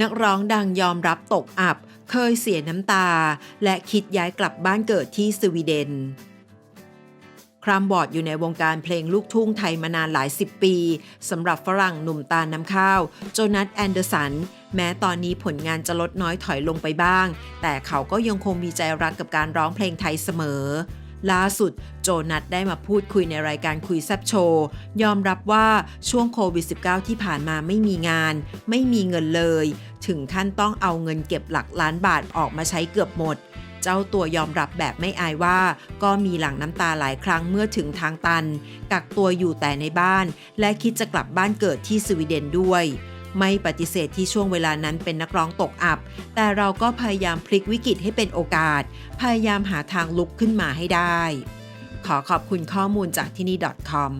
นักร้องดังยอมรับตกอับ เคยเสียน้ำตา และคิดย้ายกลับบ้านเกิดที่สวีเดนครามบอร์ดอยู่ในวงการเพลงลูกทุ่งไทยมานานหลายสิบปีสำหรับฝรั่งหนุ่มตาลน้ำข้าว โจนัสแอนเดอร์สัน แม้ตอนนี้ผลงานจะลดน้อยถอยลงไปบ้าง แต่เขาก็ยังคงมีใจรักกับการร้องเพลงไทยเสมอ ล่าสุดโจนัสได้มาพูดคุยในรายการคุยแซบโชว์ยอมรับว่าช่วงโควิด -19 ที่ผ่านมาไม่มีงาน ไม่มีเงินเลย ถึงขั้นต้องเอาเงินเก็บหลักล้านบาทออกมาใช้เกือบหมด เจ้าตัวยอมรับแบบไม่อายว่า ก็มีหลั่งน้ำตาหลายครั้งเมื่อถึงทางตัน กักตัวอยู่แต่ในบ้าน และคิดจะกลับบ้านเกิดที่สวีเดนด้วย ไม่ปฏิเสธที่ช่วงเวลานั้นเป็นนักร้องตกอับ แต่เราก็พยายามพลิกวิกฤตให้เป็นโอกาส พยายามหาทางลุกขึ้นมาให้ได้ ขอขอบคุณข้อมูลจากที่นี่ .com